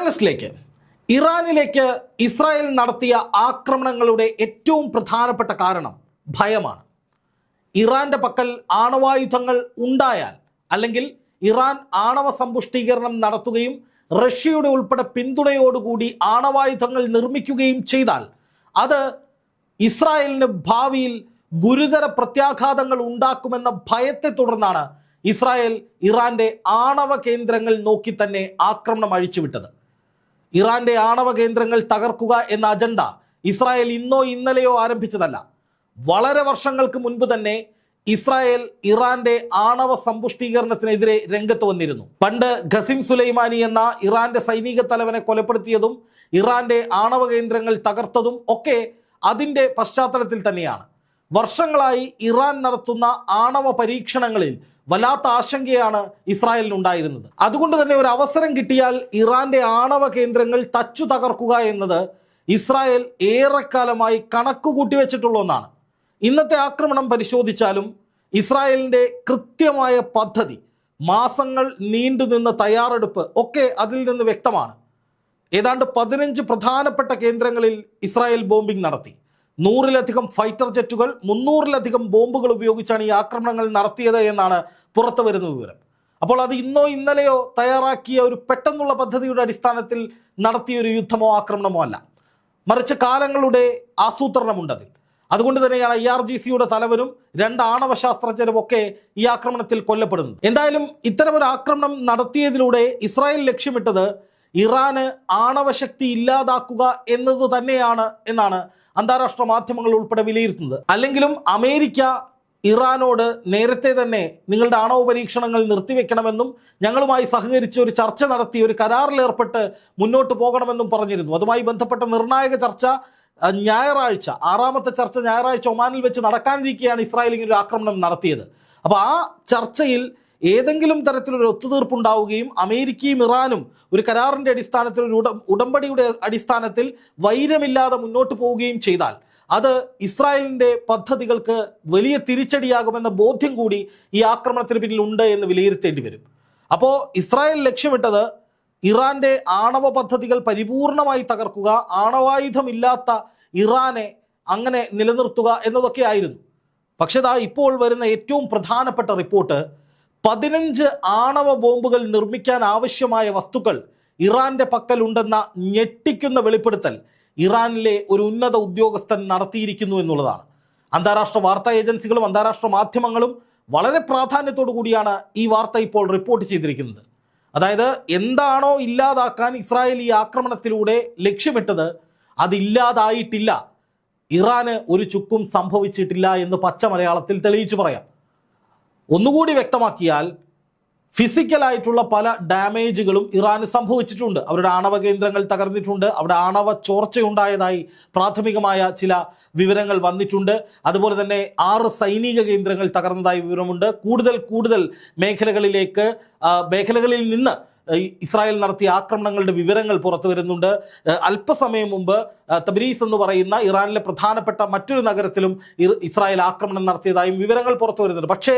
ജേർണലിസ്റ്റിലേക്ക് ഇറാനിലേക്ക് Israel നടത്തിയ ആക്രമണങ്ങളുടെ ഏറ്റവും പ്രധാനപ്പെട്ട കാരണം ഭയമാണ്. ഇറാന്റെ പക്കൽ ആണവായുധങ്ങൾ ഉണ്ടായാൽ അല്ലെങ്കിൽ ഇറാൻ ആണവ സമ്പുഷ്ടീകരണം നടത്തുകയും റഷ്യയുടെ ഉൾപ്പെടെ പിന്തുണയോടുകൂടി ആണവായുധങ്ങൾ നിർമ്മിക്കുകയും ചെയ്താൽ അത് ഇസ്രായേലിന് ഭാവിയിൽ ഗുരുതര പ്രത്യാഘാതങ്ങൾ ഉണ്ടാക്കുമെന്ന ഭയത്തെ തുടർന്നാണ് ഇസ്രായേൽ ഇറാന്റെ ആണവ കേന്ദ്രങ്ങൾ നോക്കി തന്നെ ആക്രമണം അഴിച്ചുവിട്ടത്. ഇറാന്റെ ആണവ കേന്ദ്രങ്ങൾ തകർക്കുക എന്ന അജണ്ട ഇസ്രായേൽ ഇന്നോ ഇന്നലെയോ ആരംഭിച്ചതല്ല. വളരെ വർഷങ്ങൾക്ക് മുൻപ് തന്നെ ഇസ്രായേൽ ഇറാന്റെ ആണവ സമ്പുഷ്ടീകരണത്തിനെതിരെ രംഗത്ത് വന്നിരുന്നു. പണ്ട് ഖസിം സുലൈമാനി എന്ന ഇറാന്റെ സൈനിക തലവനെ കൊലപ്പെടുത്തിയതും ഇറാന്റെ ആണവ കേന്ദ്രങ്ങൾ തകർത്തതും ഒക്കെ അതിന്റെ പശ്ചാത്തലത്തിൽ തന്നെയാണ്. വർഷങ്ങളായി ഇറാൻ നടത്തുന്ന ആണവ പരീക്ഷണങ്ങളിൽ വല്ലാത്ത ആശങ്കയാണ് ഇസ്രായേലിനുണ്ടായിരുന്നത് അതുകൊണ്ട് തന്നെ ഒരു അവസരം കിട്ടിയാൽ ഇറാന്റെ ആണവ കേന്ദ്രങ്ങൾ തച്ചു തകർക്കുക എന്നത് ഇസ്രായേൽ ഏറെക്കാലമായി കണക്കുകൂട്ടി വെച്ചിട്ടുള്ള ഒന്നാണ്. ഇന്നത്തെ ആക്രമണം പരിശോധിച്ചാലും ഇസ്രായേലിന്റെ കൃത്യമായ പദ്ധതി മാസങ്ങൾ നീണ്ടുനിന്ന തയ്യാറെടുപ്പ് ഒക്കെ അതിൽ നിന്ന് വ്യക്തമാണ്. ഏതാണ്ട് പതിനഞ്ച് പ്രധാനപ്പെട്ട കേന്ദ്രങ്ങളിൽ ഇസ്രായേൽ ബോംബിംഗ് നടത്തി. നൂറിലധികം ഫൈറ്റർ ജെറ്റുകൾ മുന്നൂറിലധികം ബോംബുകൾ ഉപയോഗിച്ചാണ് ഈ ആക്രമണങ്ങൾ നടത്തിയത് എന്നാണ് പുറത്തു വരുന്ന വിവരം. അപ്പോൾ അത് ഇന്നോ ഇന്നലെയോ തയ്യാറാക്കിയ ഒരു പെട്ടെന്നുള്ള പദ്ധതിയുടെ അടിസ്ഥാനത്തിൽ നടത്തിയ ഒരു യുദ്ധമോ ആക്രമണമോ അല്ല. മറിച്ച് കാലങ്ങളുടെ ആസൂത്രണമുണ്ടതിൽ അതുകൊണ്ട് തന്നെയാണ് ഐ ആർ ജി സിയുടെ തലവനും രണ്ട് ആണവ ശാസ്ത്രജ്ഞരും ഒക്കെ ഈ ആക്രമണത്തിൽ കൊല്ലപ്പെടുന്നത്. എന്തായാലും ഇത്തരമൊരു ആക്രമണം നടത്തിയതിലൂടെ ഇസ്രായേൽ ലക്ഷ്യമിട്ടത് ഇറാന് ആണവശക്തി ഇല്ലാതാക്കുക എന്നത് തന്നെയാണ് എന്നാണ് അന്താരാഷ്ട്ര മാധ്യമങ്ങൾ ഉൾപ്പെടെ വിലയിരുത്തുന്നത്. അല്ലെങ്കിലും അമേരിക്ക ഇറാനോട് നേരത്തെ തന്നെ നിങ്ങളുടെ ആണവ പരീക്ഷണങ്ങൾ നിർത്തിവെക്കണമെന്നും ഞങ്ങളുമായി സഹകരിച്ച് ഒരു ചർച്ച നടത്തി ഒരു കരാറിലേർപ്പെട്ട് മുന്നോട്ട് പോകണമെന്നും പറഞ്ഞിരുന്നു. അതുമായി ബന്ധപ്പെട്ട നിർണായക ചർച്ച ഞായറാഴ്ച ആറാമത്തെ ചർച്ച ഞായറാഴ്ച ഒമാനിൽ വെച്ച് നടക്കാനിരിക്കുകയാണ് ഇസ്രായേൽ ഇങ്ങനെ ഒരു ആക്രമണം നടത്തിയത്. അപ്പോൾ ആ ചർച്ചയിൽ ഏതെങ്കിലും തരത്തിലൊരു ഒത്തുതീർപ്പുണ്ടാവുകയും അമേരിക്കയും ഇറാനും ഒരു കരാറിന്റെ അടിസ്ഥാനത്തിൽ ഒരു ഉടമ്പടിയുടെ അടിസ്ഥാനത്തിൽ വൈരമില്ലാതെ മുന്നോട്ട് പോവുകയും ചെയ്താൽ അത് ഇസ്രായേലിന്റെ പദ്ധതികൾക്ക് വലിയ തിരിച്ചടിയാകുമെന്ന ബോധ്യം കൂടി ഈ ആക്രമണത്തിന് പിന്നിൽ ഉണ്ട് എന്ന് വിലയിരുത്തേണ്ടി വരും. അപ്പോൾ ഇസ്രായേൽ ലക്ഷ്യമിട്ടത് ഇറാന്റെ ആണവ പദ്ധതികൾ പരിപൂർണമായി തകർക്കുക ആണവായുധമില്ലാത്ത ഇറാനെ അങ്ങനെ നിലനിർത്തുക എന്നതൊക്കെ ആയിരുന്നു. പക്ഷേ ദാ ഇപ്പോൾ വരുന്ന ഏറ്റവും പ്രധാനപ്പെട്ട റിപ്പോർട്ട് പതിനഞ്ച് ആണവ ബോംബുകൾ നിർമ്മിക്കാൻ ആവശ്യമായ വസ്തുക്കൾ ഇറാന്റെ പക്കലുണ്ടെന്ന ഞെട്ടിക്കുന്ന വെളിപ്പെടുത്തൽ ഇറാനിലെ ഒരു ഉന്നത ഉദ്യോഗസ്ഥൻ നടത്തിയിരിക്കുന്നു എന്നുള്ളതാണ്. അന്താരാഷ്ട്ര വാർത്താ ഏജൻസികളും അന്താരാഷ്ട്ര മാധ്യമങ്ങളും വളരെ പ്രാധാന്യത്തോടു കൂടിയാണ് ഈ വാർത്ത ഇപ്പോൾ റിപ്പോർട്ട് ചെയ്തിരിക്കുന്നത്. അതായത് എന്താണോ ഇല്ലാതാക്കാൻ ഇസ്രായേൽ ഈ ആക്രമണത്തിലൂടെ ലക്ഷ്യമിട്ടത് അതില്ലാതായിട്ടില്ല. ഇറാന് ഒരു ചുക്കും സംഭവിച്ചിട്ടില്ല എന്ന് പച്ച മലയാളത്തിൽ തെളിയിച്ചു പറയാം. ഒന്നുകൂടി വ്യക്തമാക്കിയാൽ ഫിസിക്കലായിട്ടുള്ള പല ഡാമേജുകളും ഇറാന് സംഭവിച്ചിട്ടുണ്ട്. അവരുടെ ആണവ കേന്ദ്രങ്ങൾ തകർന്നിട്ടുണ്ട്. അവിടെ ആണവ ചോർച്ചയുണ്ടായതായി പ്രാഥമികമായ ചില വിവരങ്ങൾ വന്നിട്ടുണ്ട്. അതുപോലെ തന്നെ ആറ് സൈനിക കേന്ദ്രങ്ങൾ തകർന്നതായി വിവരമുണ്ട്. കൂടുതൽ കൂടുതൽ മേഖലകളിലേക്ക് മേഖലകളിൽ നിന്ന് ഇസ്രായേൽ നടത്തിയ ആക്രമണങ്ങളുടെ വിവരങ്ങൾ പുറത്തു വരുന്നുണ്ട്. അല്പസമയം മുമ്പ് തബരീസ് എന്ന് പറയുന്ന ഇറാനിലെ പ്രധാനപ്പെട്ട മറ്റൊരു നഗരത്തിലും ഇസ്രായേൽ ആക്രമണം നടത്തിയതായും വിവരങ്ങൾ പുറത്തു വരുന്നുണ്ട്. പക്ഷേ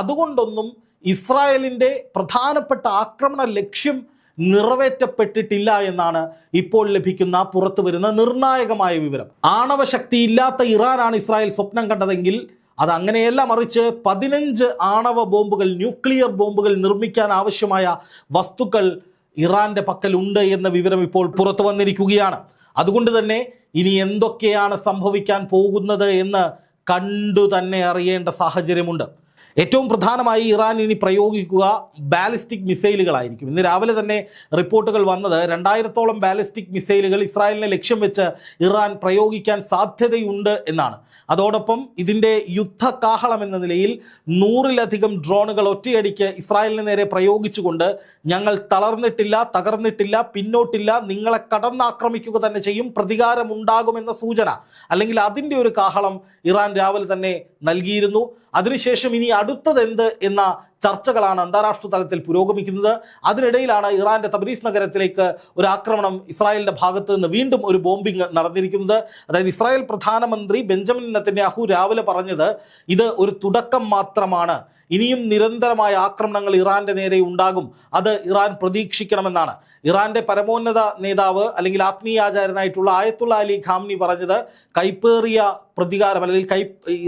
അതുകൊണ്ടൊന്നും ഇസ്രായേലിന്റെ പ്രധാനപ്പെട്ട ആക്രമണ ലക്ഷ്യം നിറവേറ്റപ്പെട്ടിട്ടില്ല എന്നാണ് ഇപ്പോൾ ലഭിക്കുന്ന പുറത്തു വരുന്ന നിർണായകമായ വിവരം. ആണവശക്തി ഇല്ലാത്ത ഇറാനാണ് ഇസ്രായേൽ സ്വപ്നം കണ്ടതെങ്കിൽ അത് അങ്ങനെയല്ല മറിച്ച് പതിനഞ്ച് ആണവ ബോംബുകൾ ന്യൂക്ലിയർ ബോംബുകൾ നിർമ്മിക്കാൻ ആവശ്യമായ വസ്തുക്കൾ ഇറാന്റെ പക്കലുണ്ട് എന്ന വിവരം ഇപ്പോൾ പുറത്തു വന്നിരിക്കുകയാണ്. അതുകൊണ്ട് തന്നെ ഇനി എന്തൊക്കെയാണ് സംഭവിക്കാൻ പോകുന്നത് എന്ന് കണ്ടു തന്നെ അറിയേണ്ട സാഹചര്യമുണ്ട്. ഏറ്റവും പ്രധാനമായി ഇറാൻ ഇനി പ്രയോഗിക്കുക ബാലിസ്റ്റിക് മിസൈലുകളായിരിക്കും. ഇന്ന് രാവിലെ തന്നെ റിപ്പോർട്ടുകൾ വന്നത് രണ്ടായിരത്തോളം ബാലിസ്റ്റിക് മിസൈലുകൾ ഇസ്രായേലിനെ ലക്ഷ്യം വെച്ച് ഇറാൻ പ്രയോഗിക്കാൻ സാധ്യതയുണ്ട് എന്നാണ്. അതോടൊപ്പം ഇതിന്റെ യുദ്ധകാഹളം എന്ന നിലയിൽ നൂറിലധികം ഡ്രോണുകൾ ഒറ്റയടിക്ക് ഇസ്രായേലിന് നേരെ പ്രയോഗിച്ചുകൊണ്ട് ഞങ്ങൾ തളർന്നിട്ടില്ല തകർന്നിട്ടില്ല പിന്നോട്ടില്ല നിങ്ങളെ കടന്നാക്രമിക്കുക തന്നെ ചെയ്യും പ്രതികാരമുണ്ടാകുമെന്ന സൂചന അല്ലെങ്കിൽ അതിന്റെ ഒരു കാഹളം ഇറാൻ രാവിലെ തന്നെ നൽകിയിരുന്നു. അതിനുശേഷം ഇനി അടുത്തത് എന്ത് എന്ന ചർച്ചകളാണ് അന്താരാഷ്ട്ര തലത്തിൽ പുരോഗമിക്കുന്നത്. അതിനിടയിലാണ് ഇറാന്റെ തബ്രീസ് നഗരത്തിലേക്ക് ഒരു ആക്രമണം ഇസ്രായേലിന്റെ ഭാഗത്ത് നിന്ന് വീണ്ടും ഒരു ബോംബിംഗ് നടന്നിരിക്കുന്നത്. അതായത് ഇസ്രായേൽ പ്രധാനമന്ത്രി ബെഞ്ചമിൻ നെത്തന്യാഹു രാവിലെ പറഞ്ഞത് ഇത് ഒരു തുടക്കം മാത്രമാണ്. ഇനിയും നിരന്തരമായ ആക്രമണങ്ങൾ ഇറാന്റെ നേരെ ഉണ്ടാകും. അത് ഇറാൻ പ്രതീക്ഷിക്കണമെന്നാണ്. ഇറാന്റെ പരമോന്നത നേതാവ് അല്ലെങ്കിൽ ആത്മീയാചാര്യനായിട്ടുള്ള ആയത്തുള്ള അലി ഖാംനി പറഞ്ഞത് കൈപ്പേറിയ പ്രതികാരം അല്ലെങ്കിൽ കൈ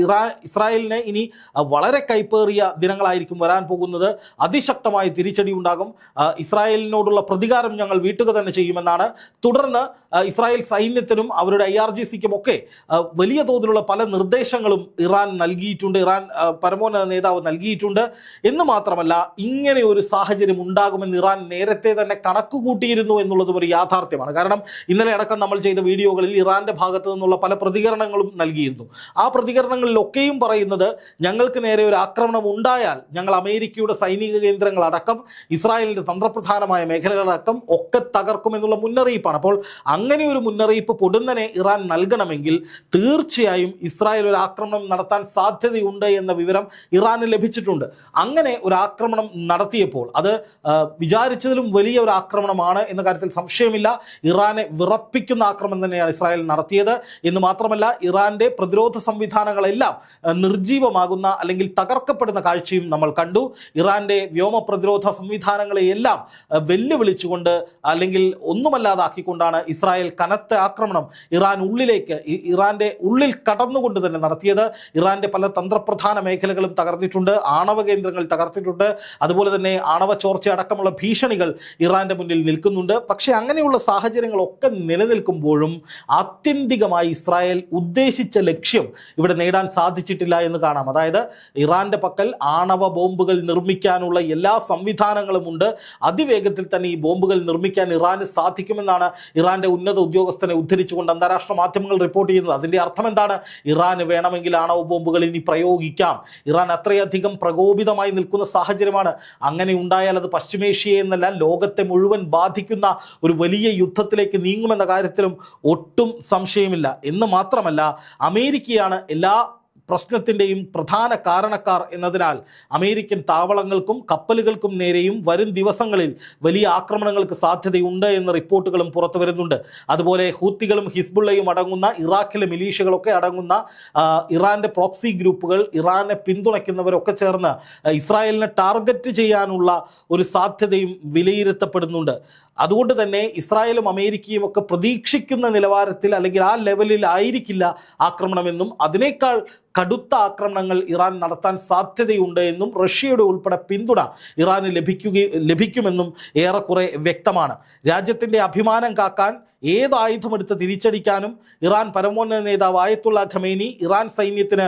ഇറാൻ ഇസ്രായേലിന് ഇനി വളരെ കൈപ്പേറിയ ദിനങ്ങളായിരിക്കും വരാൻ പോകുന്നത്. അതിശക്തമായ തിരിച്ചടി ഉണ്ടാകും. ഇസ്രായേലിനോടുള്ള പ്രതികാരം ഞങ്ങൾ വീട്ടുക തന്നെ ചെയ്യുമെന്നാണ്. തുടർന്ന് ഇസ്രായേൽ സൈന്യത്തിനും അവരുടെ ഐ ആർ ജി സിക്കും ഒക്കെ വലിയ തോതിലുള്ള പല നിർദ്ദേശങ്ങളും ഇറാൻ നൽകിയിട്ടുണ്ട്. ഇറാൻ പരമോന്നത നേതാവ് നൽകിയിട്ടുണ്ട് എന്ന് മാത്രമല്ല ഇങ്ങനെ ഒരു സാഹചര്യം ഉണ്ടാകുമെന്ന് ഇറാൻ നേരത്തെ തന്നെ കണക്ക് കൂട്ടിയിരുന്നു എന്നുള്ളതും ഒരു യാഥാർത്ഥ്യമാണ്. കാരണം ഇന്നലെ അടക്കം നമ്മൾ ചെയ്ത വീഡിയോകളിൽ ഇറാന്റെ ഭാഗത്ത് നിന്നുള്ള പല പ്രതികരണങ്ങളും നൽകിയിരുന്നു. ആ പ്രതികരണങ്ങളിലൊക്കെയും പറയുന്നത് ഞങ്ങൾക്ക് നേരെ ഒരു ആക്രമണം ഉണ്ടായാൽ ഞങ്ങൾ അമേരിക്കയുടെ സൈനിക കേന്ദ്രങ്ങൾ അടക്കം ഇസ്രായേലിന്റെ തന്ത്രപ്രധാനമായ മേഖലകളടക്കം ഒക്കെ തകർക്കുമെന്നുള്ള മുന്നറിയിപ്പാണ്. അപ്പോൾ അങ്ങനെ ഒരു മുന്നറിയിപ്പ് പൊടുന്നനെ ഇറാൻ നൽകണമെങ്കിൽ തീർച്ചയായും ഇസ്രായേൽ ഒരു ആക്രമണം നടത്താൻ സാധ്യതയുണ്ട് എന്ന വിവരം ഇറാന് ലഭിച്ചിട്ടുണ്ട് അങ്ങനെ ഒരു ആക്രമണം നടത്തിയപ്പോൾ അത് വിചാരിച്ചതിലും വലിയ ഒരു ആക്രമണമാണ് എന്ന കാര്യത്തിൽ സംശയമില്ല. ഇറാനെ വിറപ്പിക്കുന്ന ആക്രമണം തന്നെയാണ് ഇസ്രായേൽ നടത്തിയത്. എന്ന് മാത്രമല്ല ഇറാന്റെ പ്രതിരോധ സംവിധാനങ്ങളെല്ലാം നിർജീവമാകുന്ന അല്ലെങ്കിൽ തകർക്കപ്പെടുന്ന കാഴ്ചയും നമ്മൾ കണ്ടു. ഇറാന്റെ വ്യോമ പ്രതിരോധ സംവിധാനങ്ങളെയെല്ലാം വെല്ലുവിളിച്ചുകൊണ്ട് അല്ലെങ്കിൽ ഒന്നുമല്ലാതാക്കിക്കൊണ്ടാണ് ഇസ്രായേൽ കനത്ത ആക്രമണം ഇറാൻ ഉള്ളിലേക്ക് ഇറാന്റെ ഉള്ളിൽ കടന്നുകൊണ്ട് തന്നെ നടത്തിയത്. ഇറാന്റെ പല തന്ത്രപ്രധാന മേഖലകളും തകർന്നിട്ടുണ്ട്. ആണവ കേന്ദ്രങ്ങൾ തകർത്തിട്ടുണ്ട്. അതുപോലെ തന്നെ ആണവ ചോർച്ച അടക്കമുള്ള ഭീഷണികൾ ഇറാന്റെ മുന്നിൽ നിൽക്കുന്നുണ്ട്. പക്ഷേ അങ്ങനെയുള്ള സാഹചര്യങ്ങളൊക്കെ നിലനിൽക്കുമ്പോഴും ആത്യന്തികമായി ഇസ്രായേൽ ഉദ്ദേശിച്ച ലക്ഷ്യം ഇവിടെ നേടാൻ സാധിച്ചിട്ടില്ല എന്ന് കാണാം. അതായത് ഇറാന്റെ പക്കൽ ആണവ ബോംബുകൾ നിർമ്മിക്കാനുള്ള എല്ലാ സംവിധാനങ്ങളും ഉണ്ട്. അതിവേഗത്തിൽ തന്നെ ഈ ബോംബുകൾ നിർമ്മിക്കാൻ ഇറാന് സാധിക്കുമെന്നാണ് ഇറാന്റെ ഉന്നത ഉദ്യോഗസ്ഥനെ ഉദ്ധരിച്ചുകൊണ്ട് അന്താരാഷ്ട്ര മാധ്യമങ്ങൾ റിപ്പോർട്ട് ചെയ്യുന്നത്. അതിന്റെ അർത്ഥം എന്താണ്? ഇറാന് വേണമെങ്കിൽ ആണവ ബോംബുകൾ ഇനി പ്രയോഗിക്കാം. ഇറാൻ അത്രയധികം പ്രകോപിതമായി നിൽക്കുന്ന സാഹചര്യമാണ്. അങ്ങനെ ഉണ്ടായാൽ അത് പശ്ചിമേഷ്യയെ എന്നല്ല ലോകത്തെ മുഴുവൻ ബാധിക്കുന്ന ഒരു വലിയ യുദ്ധത്തിലേക്ക് നീങ്ങുമെന്ന കാര്യത്തിലും ഒട്ടും സംശയമില്ല. എന്ന് മാത്രമല്ല അമേരിക്കയാണ് എല്ലാ പ്രശ്നത്തിന്റെയും പ്രധാന കാരണക്കാർ എന്നതിനാൽ അമേരിക്കൻ താവളങ്ങൾക്കും കപ്പലുകൾക്കും നേരെയും വരും ദിവസങ്ങളിൽ വലിയ ആക്രമണങ്ങൾക്ക് സാധ്യതയുണ്ട് എന്ന റിപ്പോർട്ടുകളും പുറത്തു വരുന്നുണ്ട്. അതുപോലെ ഹൂത്തികളും ഹിസ്ബുള്ളയും അടങ്ങുന്ന ഇറാഖിലെ മിലീഷ്യകളൊക്കെ അടങ്ങുന്ന ഇറാന്റെ പ്രോക്സി ഗ്രൂപ്പുകൾ ഇറാനെ പിന്തുണയ്ക്കുന്നവരൊക്കെ ചേർന്ന് ഇസ്രായേലിനെ ടാർഗറ്റ് ചെയ്യാനുള്ള ഒരു സാധ്യതയും വിലയിരുത്തപ്പെടുന്നുണ്ട്. അതുകൊണ്ട് തന്നെ ഇസ്രായേലും അമേരിക്കയും ഒക്കെ പ്രതീക്ഷിക്കുന്ന നിലവാരത്തിൽ അല്ലെങ്കിൽ ആ ലെവലിൽ ആയിരിക്കില്ല ആക്രമണമെന്നും അതിനേക്കാൾ കടുത്ത ആക്രമണങ്ങൾ ഇറാൻ നടത്താൻ സാധ്യതയുണ്ട് എന്നും റഷ്യയുടെ ഉൾപ്പെടെ പിന്തുണ ഇറാന് ലഭിക്കുകയും ലഭിക്കുമെന്നും ഏറെക്കുറെ വ്യക്തമാണ്. രാജ്യത്തിന്റെ അഭിമാനം കാക്കാൻ ഏത് ആയുധമെടുത്ത് തിരിച്ചടിക്കാനും ഇറാൻ പരമോന്നത നേതാവ് ആയത്തുള്ള ഖമേനി ഇറാൻ സൈന്യത്തിന്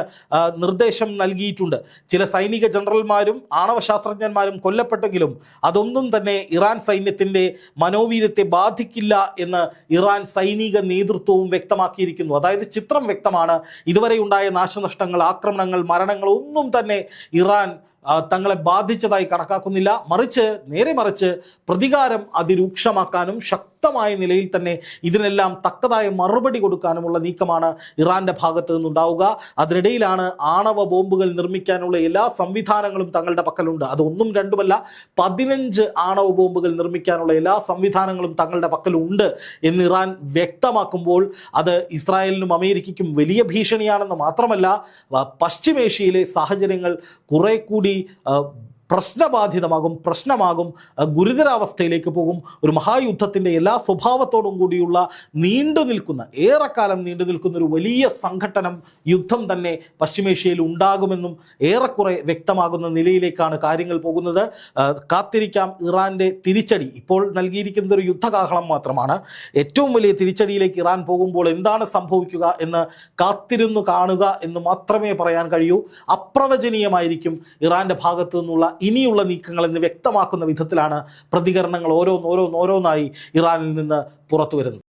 നിർദ്ദേശം നൽകിയിട്ടുണ്ട്. ചില സൈനിക ജനറൽമാരും ആണവ ശാസ്ത്രജ്ഞന്മാരും കൊല്ലപ്പെട്ടെങ്കിലും അതൊന്നും തന്നെ ഇറാൻ സൈന്യത്തിന്റെ മനോവീര്യത്തെ ബാധിക്കില്ല എന്ന് ഇറാൻ സൈനിക നേതൃത്വവും വ്യക്തമാക്കിയിരിക്കുന്നു. അതായത് ചിത്രം വ്യക്തമാണ്. ഇതുവരെ ഉണ്ടായ നാശനഷ്ടങ്ങൾ ആക്രമണങ്ങൾ മരണങ്ങൾ ഒന്നും തന്നെ ഇറാൻ തങ്ങളെ ബാധിച്ചതായി കണക്കാക്കുന്നില്ല. മറിച്ച് നേരെ മറിച്ച് പ്രതികാരം അതിരൂക്ഷമാക്കാനും ശക്തമായ നിലയിൽ തന്നെ ഇതിനെല്ലാം തക്കതായ മറുപടി കൊടുക്കാനുമുള്ള നീക്കമാണ് ഇറാന്റെ ഭാഗത്ത് നിന്നുണ്ടാവുക. അതിനിടയിലാണ് ആണവ ബോംബുകൾ നിർമ്മിക്കാനുള്ള എല്ലാ സംവിധാനങ്ങളും തങ്ങളുടെ പക്കലുണ്ട്. അതൊന്നും രണ്ടുമല്ല പതിനഞ്ച് ആണവ ബോംബുകൾ നിർമ്മിക്കാനുള്ള എല്ലാ സംവിധാനങ്ങളും തങ്ങളുടെ പക്കലുണ്ട് എന്ന് ഇറാൻ വ്യക്തമാക്കുമ്പോൾ അത് ഇസ്രായേലിനും അമേരിക്കയ്ക്കും വലിയ ഭീഷണിയാണെന്ന് മാത്രമല്ല പശ്ചിമേഷ്യയിലെ സാഹചര്യങ്ങൾ കുറെ കൂടി ആ, പ്രശ്നബാധിതമാകും പ്രശ്നമാകും ഗുരുതരാവസ്ഥയിലേക്ക് പോകും. ഒരു മഹായുദ്ധത്തിന്റെ എല്ലാ സ്വഭാവത്തോടും കൂടിയുള്ള നീണ്ടു നിൽക്കുന്ന ഏറെക്കാലം നീണ്ടു നിൽക്കുന്ന ഒരു വലിയ സംഘട്ടനം യുദ്ധം തന്നെ പശ്ചിമേഷ്യയിൽ ഉണ്ടാകുമെന്നും ഏറെക്കുറെ വ്യക്തമാകുന്ന നിലയിലേക്കാണ് കാര്യങ്ങൾ പോകുന്നത്. കാത്തിരിക്കാം. ഇറാന്റെ തിരിച്ചടി ഇപ്പോൾ നൽകിയിരിക്കുന്നത് ഒരു യുദ്ധകാഹളം മാത്രമാണ്. ഏറ്റവും വലിയ തിരിച്ചടിയിലേക്ക് ഇറാൻ പോകുമ്പോൾ എന്താണ് സംഭവിക്കുക എന്ന് കാത്തിരുന്നു കാണുക എന്ന് മാത്രമേ പറയാൻ കഴിയൂ. അപ്രവചനീയമായിരിക്കും ഇറാന്റെ ഭാഗത്തു നിന്നുള്ള ഇനിയുള്ള നീക്കങ്ങൾ എന്ന് വ്യക്തമാക്കുന്ന വിധത്തിലാണ് പ്രതികരണങ്ങൾ ഓരോന്നോരോന്നോരോന്നായി ഇറാനിൽ നിന്ന് പുറത്തു വരുന്നത്